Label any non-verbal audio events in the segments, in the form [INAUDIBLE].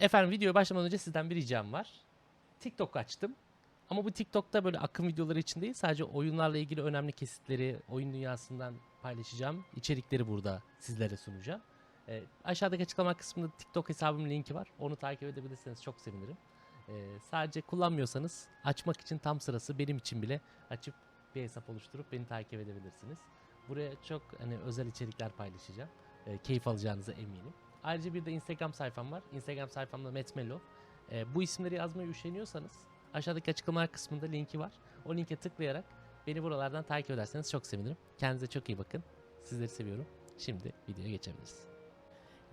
Efendim videoya başlamadan önce sizden bir ricam var. TikTok açtım. Ama bu TikTok'ta böyle akım videoları için değil sadece oyunlarla ilgili önemli kesitleri oyun dünyasından paylaşacağım. İçerikleri burada sizlere sunacağım. Ee, aşağıdaki açıklama kısmında TikTok hesabımın linki var. Onu takip edebilirseniz çok sevinirim. Ee, sadece kullanmıyorsanız açmak için tam sırası benim için bile açıp bir hesap oluşturup beni takip edebilirsiniz. Buraya çok hani özel içerikler paylaşacağım. Ee, keyif alacağınıza eminim. Ayrıca bir de Instagram sayfam var. Instagram sayfamda Metmelo. Ee, bu isimleri yazmaya üşeniyorsanız aşağıdaki açıklamalar kısmında linki var. O linke tıklayarak beni buralardan takip ederseniz çok sevinirim. Kendinize çok iyi bakın. Sizleri seviyorum. Şimdi videoya geçebiliriz.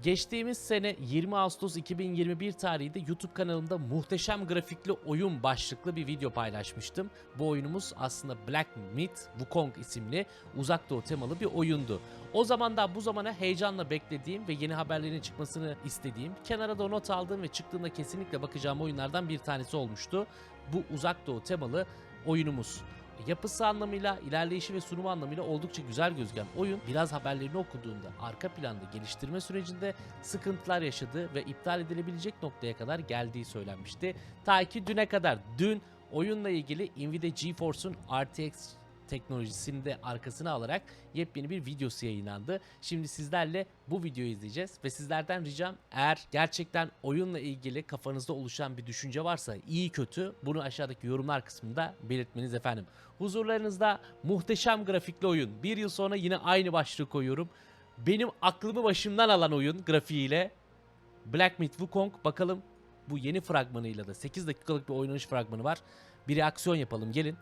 Geçtiğimiz sene 20 Ağustos 2021 tarihinde YouTube kanalımda muhteşem grafikli oyun başlıklı bir video paylaşmıştım. Bu oyunumuz aslında Black Myth Wukong isimli uzak doğu temalı bir oyundu. O zamandan bu zamana heyecanla beklediğim ve yeni haberlerin çıkmasını istediğim, kenara da not aldığım ve çıktığında kesinlikle bakacağım oyunlardan bir tanesi olmuştu. Bu uzak doğu temalı oyunumuz. Yapısı anlamıyla, ilerleyişi ve sunumu anlamıyla oldukça güzel gözüken oyun biraz haberlerini okuduğunda arka planda geliştirme sürecinde sıkıntılar yaşadığı ve iptal edilebilecek noktaya kadar geldiği söylenmişti. Ta ki düne kadar. Dün oyunla ilgili Nvidia GeForce'un RTX teknolojisini de arkasına alarak yepyeni bir videosu yayınlandı. Şimdi sizlerle bu videoyu izleyeceğiz ve sizlerden ricam eğer gerçekten oyunla ilgili kafanızda oluşan bir düşünce varsa iyi kötü bunu aşağıdaki yorumlar kısmında belirtmeniz efendim. Huzurlarınızda muhteşem grafikli oyun. Bir yıl sonra yine aynı başlığı koyuyorum. Benim aklımı başımdan alan oyun grafiğiyle Black Myth Wukong bakalım bu yeni fragmanıyla da 8 dakikalık bir oynanış fragmanı var. Bir reaksiyon yapalım gelin.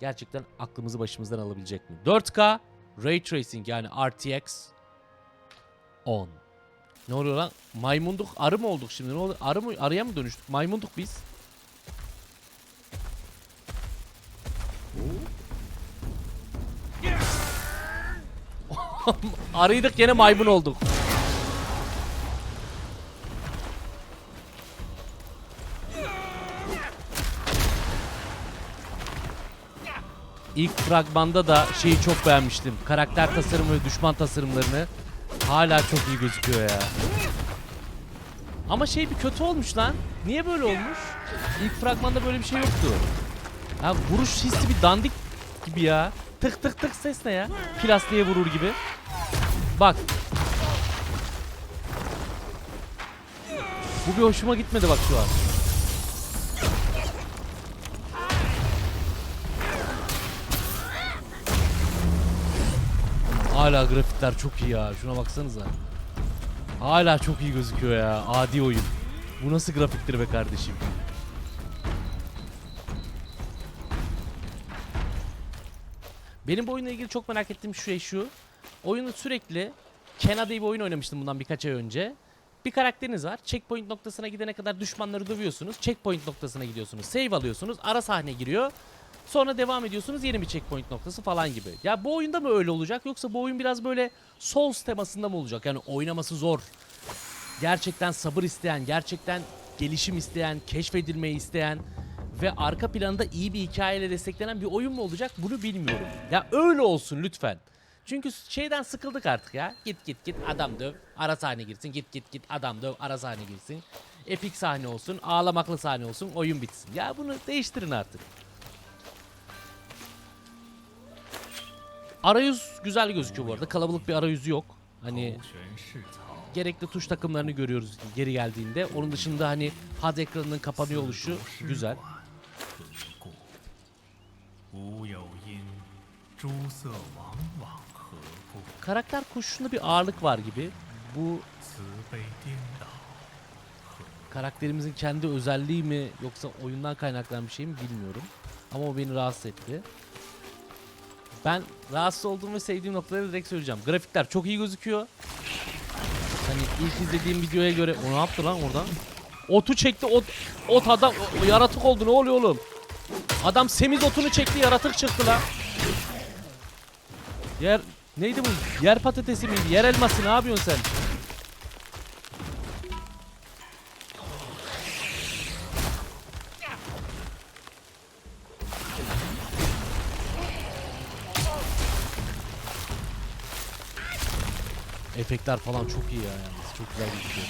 Gerçekten aklımızı başımızdan alabilecek mi? 4K Ray Tracing yani RTX 10. Ne oluyor lan? Maymunduk arı mı olduk şimdi? Ne oluyor? Arı mı? Arıya mı dönüştük? Maymunduk biz. [LAUGHS] Arıydık gene maymun olduk. İlk fragmanda da şeyi çok beğenmiştim. Karakter tasarımı ve düşman tasarımlarını. Hala çok iyi gözüküyor ya. Ama şey bir kötü olmuş lan. Niye böyle olmuş? İlk fragmanda böyle bir şey yoktu. Ha vuruş hissi bir dandik gibi ya. Tık tık tık ses ne ya? Plastiğe vurur gibi. Bak. Bu bir hoşuma gitmedi bak şu an. Hala grafikler çok iyi ya. Şuna baksanıza. Hala çok iyi gözüküyor ya. Adi oyun. Bu nasıl grafiktir be kardeşim? Benim bu oyunla ilgili çok merak ettiğim şey şu. Oyunu sürekli Kena diye bir oyun oynamıştım bundan birkaç ay önce. Bir karakteriniz var. Checkpoint noktasına gidene kadar düşmanları dövüyorsunuz. Checkpoint noktasına gidiyorsunuz. Save alıyorsunuz. Ara sahne giriyor. Sonra devam ediyorsunuz yeni bir checkpoint noktası falan gibi. Ya bu oyunda mı öyle olacak yoksa bu oyun biraz böyle Souls temasında mı olacak? Yani oynaması zor. Gerçekten sabır isteyen, gerçekten gelişim isteyen, keşfedilmeyi isteyen ve arka planda iyi bir hikayeyle desteklenen bir oyun mu olacak bunu bilmiyorum. Ya öyle olsun lütfen. Çünkü şeyden sıkıldık artık ya. Git git git adam döv, ara sahne girsin. Git git git adam döv, ara sahne girsin. Epik sahne olsun, ağlamaklı sahne olsun, oyun bitsin. Ya bunu değiştirin artık. Arayüz güzel gözüküyor bu arada. Kalabalık bir arayüzü yok. Hani gerekli tuş takımlarını görüyoruz geri geldiğinde. Onun dışında hani HUD ekranının kapanıyor oluşu güzel. Karakter kuşunda bir ağırlık var gibi. Bu karakterimizin kendi özelliği mi yoksa oyundan kaynaklanan bir şey mi bilmiyorum. Ama o beni rahatsız etti. Ben rahatsız olduğum ve sevdiğim noktaları direkt söyleyeceğim. Grafikler çok iyi gözüküyor. Hani ilk izlediğim videoya göre o ne yaptı lan oradan? Otu çekti ot, ot adam o- yaratık oldu ne oluyor oğlum? Adam semiz otunu çekti yaratık çıktı lan. Yer neydi bu? Yer patatesi miydi? Yer elması ne yapıyorsun sen? Efektler falan çok iyi ya yalnız. Çok güzel gözüküyor.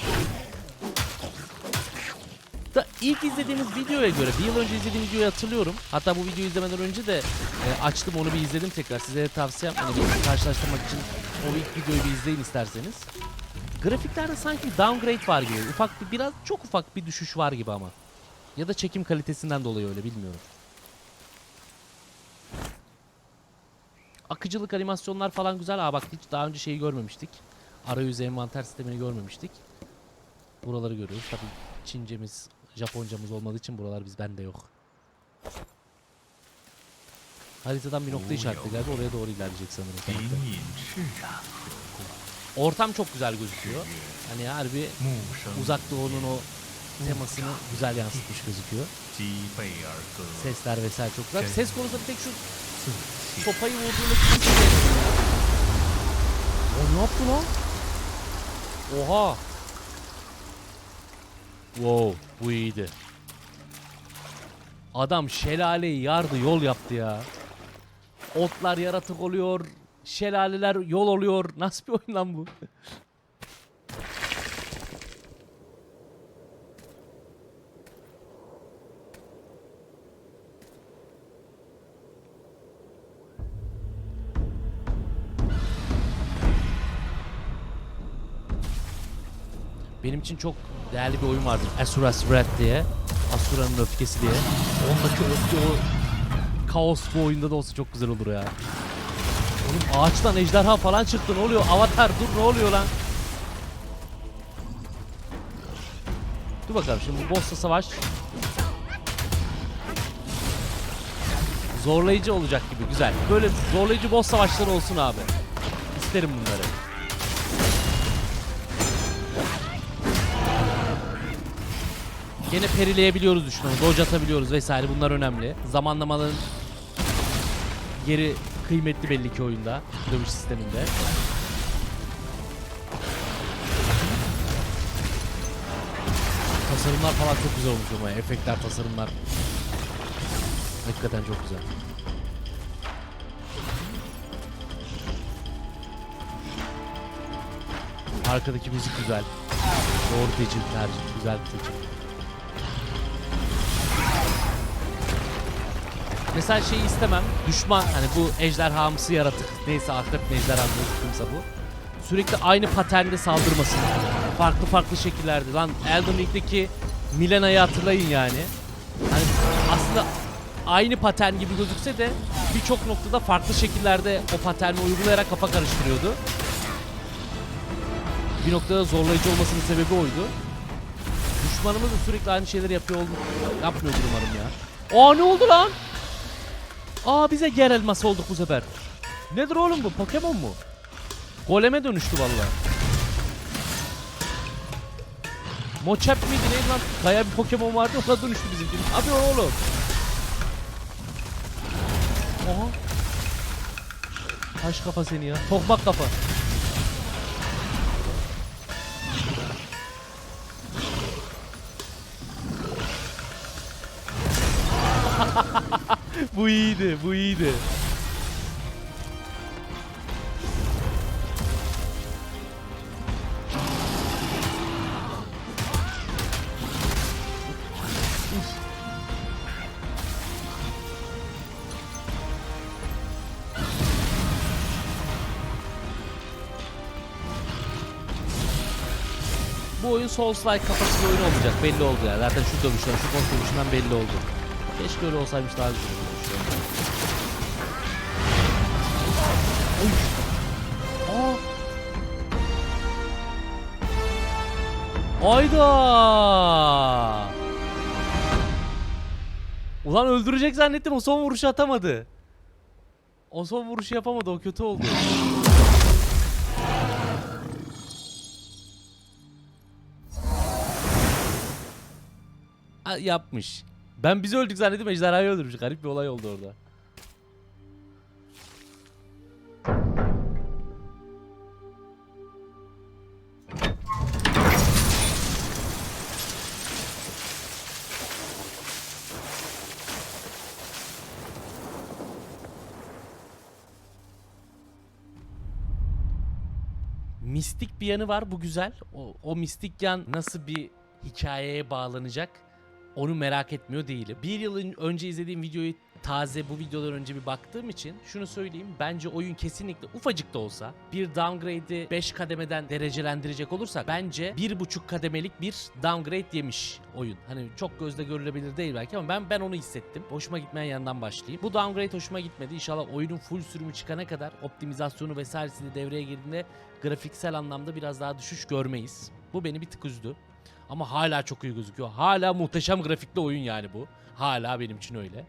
İlk izlediğimiz videoya göre bir yıl önce izlediğim videoyu hatırlıyorum. Hatta bu videoyu izlemeden önce de e, açtım onu bir izledim tekrar. Size de tavsiyem hani bir karşılaştırmak için o ilk videoyu bir izleyin isterseniz. Grafiklerde sanki downgrade var gibi. Ufak bir biraz çok ufak bir düşüş var gibi ama. Ya da çekim kalitesinden dolayı öyle bilmiyorum. Akıcılık animasyonlar falan güzel. Aa bak hiç daha önce şeyi görmemiştik arayüz envanter sistemini görmemiştik. Buraları görüyoruz. Tabii Çincemiz, Japoncamız olmadığı için buralar biz bende yok. Haritadan bir nokta işareti geldi. Oraya doğru ilerleyecek sanırım. Ortam çok güzel gözüküyor. Hani harbi uzak doğunun o temasını güzel yansıtmış gözüküyor. Sesler vesaire çok güzel. Ses konusunda tek şu sopayı vurduğunda kimse O ne yaptı lan? Oha. Wow bu iyiydi. Adam şelaleyi yardı yol yaptı ya. Otlar yaratık oluyor. Şelaleler yol oluyor. Nasıl bir oyun lan bu? [LAUGHS] Benim için çok değerli bir oyun vardır. Asura's Wrath diye. Asura'nın öfkesi diye. Ondaki öfke o kaos bu oyunda da olsa çok güzel olur ya. Oğlum ağaçtan ejderha falan çıktı ne oluyor? Avatar dur ne oluyor lan? Dur bakalım şimdi bu boss'la savaş. Zorlayıcı olacak gibi güzel. Böyle zorlayıcı boss savaşları olsun abi. İsterim bunları. Gene perileyebiliyoruz düşmanı, dodge atabiliyoruz vesaire bunlar önemli. Zamanlamanın yeri kıymetli belli ki oyunda, dövüş sisteminde. Tasarımlar falan çok güzel olmuş ama efektler, tasarımlar hakikaten çok güzel. Arkadaki müzik güzel. Doğru seçim, tercih, güzel bir. Mesela şeyi istemem. Düşman hani bu ejderhamsı yaratık neyse akrep mi ejderha mı kimse bu. Sürekli aynı paternde saldırmasın. Farklı farklı şekillerde. Lan Elden Ring'deki Milena'yı hatırlayın yani. Hani aslında aynı patern gibi gözükse de birçok noktada farklı şekillerde o paterni uygulayarak kafa karıştırıyordu. Bir noktada zorlayıcı olmasının sebebi oydu. Düşmanımız da sürekli aynı şeyleri yapıyor oldu. Yapmıyordur umarım ya. Aa ne oldu lan? Aa bize ger elması olduk bu sefer. Nedir oğlum bu? Pokemon mu? Goleme dönüştü vallahi. Mochap miydi neydi lan? Kaya bir Pokemon vardı ona dönüştü bizimki. Yapıyor oğlum? Oha. Taş kafa seni ya. Tokmak kafa. Bu iyiydi, bu iyiydi. Bu oyun Souls-like kafası bir oyun olmayacak belli oldu ya. Zaten şu dövüşler, şu boss dövüşünden belli oldu. Keşke öyle olsaymış daha güzel. Ayda! Ulan öldürecek zannettim o son vuruşu atamadı. O son vuruşu yapamadı o kötü oldu. Ha, yapmış. Ben bizi öldük zannettim ejderhayı öldürmüş. Garip bir olay oldu orada. Mistik bir yanı var bu güzel. O, o mistik yan nasıl bir hikayeye bağlanacak? onu merak etmiyor değilim. Bir yıl önce izlediğim videoyu taze bu videodan önce bir baktığım için şunu söyleyeyim. Bence oyun kesinlikle ufacık da olsa bir downgrade'i 5 kademeden derecelendirecek olursak bence 1.5 kademelik bir downgrade yemiş oyun. Hani çok gözle görülebilir değil belki ama ben ben onu hissettim. Hoşuma gitmeyen yandan başlayayım. Bu downgrade hoşuma gitmedi. İnşallah oyunun full sürümü çıkana kadar optimizasyonu vesairesi de devreye girdiğinde grafiksel anlamda biraz daha düşüş görmeyiz. Bu beni bir tık üzdü. Ama hala çok iyi gözüküyor. Hala muhteşem grafikli oyun yani bu. Hala benim için öyle.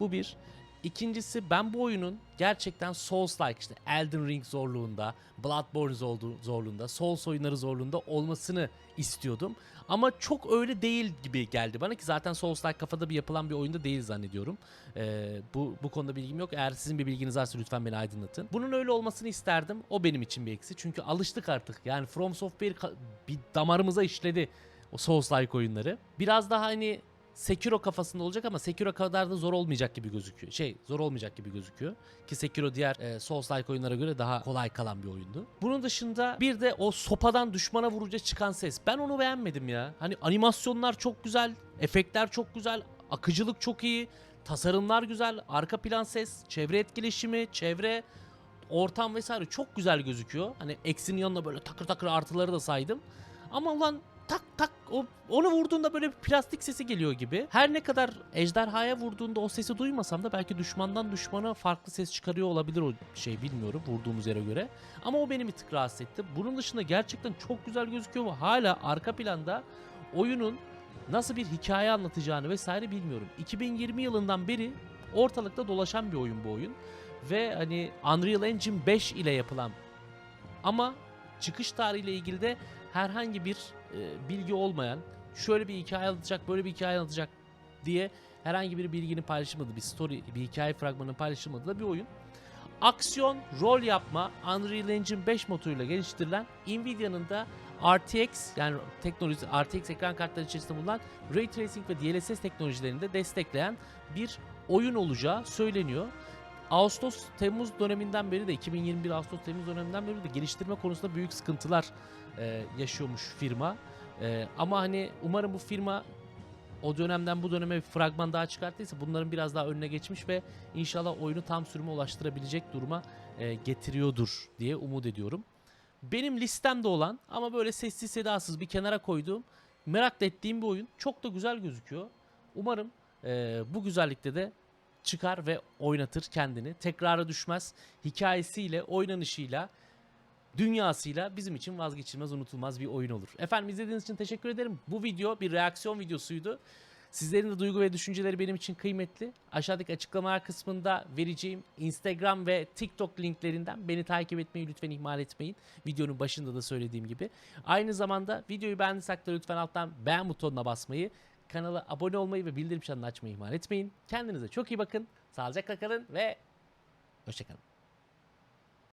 Bu bir. İkincisi ben bu oyunun gerçekten Souls-like işte Elden Ring zorluğunda, Bloodborne zorlu- zorluğunda, Souls oyunları zorluğunda olmasını istiyordum. Ama çok öyle değil gibi geldi bana ki zaten Souls-like kafada bir yapılan bir oyunda değil zannediyorum. Ee, bu, bu konuda bilgim yok. Eğer sizin bir bilginiz varsa lütfen beni aydınlatın. Bunun öyle olmasını isterdim. O benim için bir eksi. Çünkü alıştık artık. Yani From Software bir damarımıza işledi o Souls-like oyunları. Biraz daha hani Sekiro kafasında olacak ama Sekiro kadar da zor olmayacak gibi gözüküyor. Şey zor olmayacak gibi gözüküyor. Ki Sekiro diğer e, Souls-like oyunlara göre daha kolay kalan bir oyundu. Bunun dışında bir de o sopadan düşmana vurunca çıkan ses. Ben onu beğenmedim ya. Hani animasyonlar çok güzel, efektler çok güzel, akıcılık çok iyi, tasarımlar güzel, arka plan ses, çevre etkileşimi, çevre ortam vesaire çok güzel gözüküyor. Hani eksinin yanına böyle takır takır artıları da saydım. Ama ulan tak tak o, onu vurduğunda böyle bir plastik sesi geliyor gibi. Her ne kadar ejderhaya vurduğunda o sesi duymasam da belki düşmandan düşmana farklı ses çıkarıyor olabilir o şey bilmiyorum vurduğumuz yere göre. Ama o beni bir tık rahatsız etti. Bunun dışında gerçekten çok güzel gözüküyor ve hala arka planda oyunun nasıl bir hikaye anlatacağını vesaire bilmiyorum. 2020 yılından beri ortalıkta dolaşan bir oyun bu oyun. Ve hani Unreal Engine 5 ile yapılan ama çıkış tarihiyle ilgili de herhangi bir e, bilgi olmayan, şöyle bir hikaye anlatacak, böyle bir hikaye anlatacak diye herhangi bir bilginin paylaşılmadığı bir story, bir hikaye fragmanının paylaşılmadığı da bir oyun. Aksiyon, rol yapma Unreal Engine 5 motoruyla geliştirilen Nvidia'nın da RTX yani teknoloji RTX ekran kartları içerisinde bulunan Ray Tracing ve DLSS teknolojilerini de destekleyen bir oyun olacağı söyleniyor. Ağustos Temmuz döneminden beri de 2021 Ağustos Temmuz döneminden beri de geliştirme konusunda büyük sıkıntılar e, yaşıyormuş firma. E, ama hani umarım bu firma o dönemden bu döneme bir fragman daha çıkarttıysa bunların biraz daha önüne geçmiş ve inşallah oyunu tam sürüme ulaştırabilecek duruma e, getiriyordur diye umut ediyorum. Benim listemde olan ama böyle sessiz sedasız bir kenara koyduğum merak ettiğim bir oyun. Çok da güzel gözüküyor. Umarım e, bu güzellikte de çıkar ve oynatır kendini. Tekrara düşmez. Hikayesiyle, oynanışıyla, dünyasıyla bizim için vazgeçilmez, unutulmaz bir oyun olur. Efendim izlediğiniz için teşekkür ederim. Bu video bir reaksiyon videosuydu. Sizlerin de duygu ve düşünceleri benim için kıymetli. Aşağıdaki açıklamalar kısmında vereceğim Instagram ve TikTok linklerinden beni takip etmeyi lütfen ihmal etmeyin. Videonun başında da söylediğim gibi. Aynı zamanda videoyu beğendiysek de lütfen alttan beğen butonuna basmayı, kanala abone olmayı ve bildirim çanını açmayı ihmal etmeyin. Kendinize çok iyi bakın. Sağlıcakla kalın ve hoşçakalın.